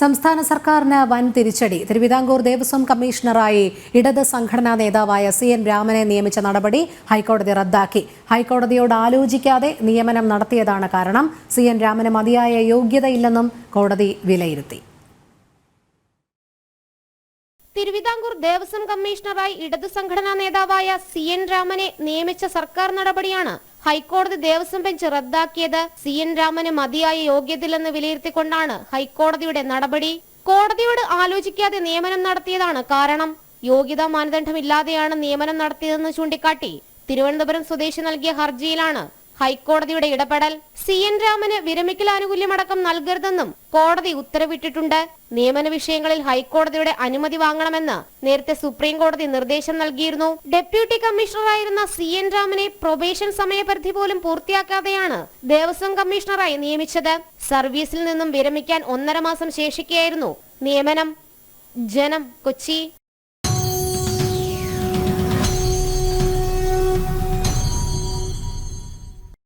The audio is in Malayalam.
സംസ്ഥാന സർക്കാരിന് വൻ തിരിച്ചടി. തിരുവിതാംകൂർ ദേവസ്വം കമ്മീഷണറായി ഇടത് സംഘടനാ നേതാവായ സി എൻ രാമനെ നിയമിച്ച നടപടി ഹൈക്കോടതി റദ്ദാക്കി. ഹൈക്കോടതിയോട് ആലോചിക്കാതെ നിയമനം നടത്തിയതാണ് കാരണം സി എൻ രാമന് മതിയായ യോഗ്യതയില്ലെന്നും കോടതി വിലയിരുത്തി. തിരുവിതാംകൂർ ദേവസ്വം കമ്മീഷണറായി ഇടതു സംഘടനാ നേതാവായ സി എൻ രാമനെ നിയമിച്ച സർക്കാർ നടപടിയാണ് ഹൈക്കോടതി ദേവസ്വം ബെഞ്ച് റദ്ദാക്കിയത് സി എൻ രാമന് മതിയായ യോഗ്യതയില്ലെന്ന് വിലയിരുത്തിക്കൊണ്ടാണ് ഹൈക്കോടതിയുടെ നടപടി. കോടതിയോട് ആലോചിക്കാതെ നിയമനം നടത്തിയതാണ് കാരണം. യോഗ്യതാ മാനദണ്ഡമില്ലാതെയാണ് നിയമനം നടത്തിയതെന്ന് ചൂണ്ടിക്കാട്ടി തിരുവനന്തപുരം സ്വദേശി നൽകിയ ഹർജിയിലാണ് ഹൈക്കോടതിയുടെ ഇടപെടൽ സി എൻ രാമന് വിരമിക്കൽ ആനുകൂല്യമടക്കം നൽകരുതെന്നും കോടതി ഉത്തരവിട്ടിട്ടുണ്ട്. നിയമന വിഷയങ്ങളിൽ ഹൈക്കോടതിയുടെ അനുമതി വാങ്ങണമെന്ന് നേരത്തെ സുപ്രീം കോടതി നിർദ്ദേശം നൽകിയിരുന്നു. ഡെപ്യൂട്ടി കമ്മീഷണറായിരുന്ന സി എൻ രാമനെ പ്രൊബേഷൻ സമയപരിധി പോലും പൂർത്തിയാക്കാതെയാണ് ദേവസ്വം കമ്മീഷണറായി നിയമിച്ചത്. സർവീസിൽ നിന്നും വിരമിക്കാൻ ഒന്നര മാസം ശേഷിക്കുകയായിരുന്നു നിയമനം. ജനം കൊച്ചി.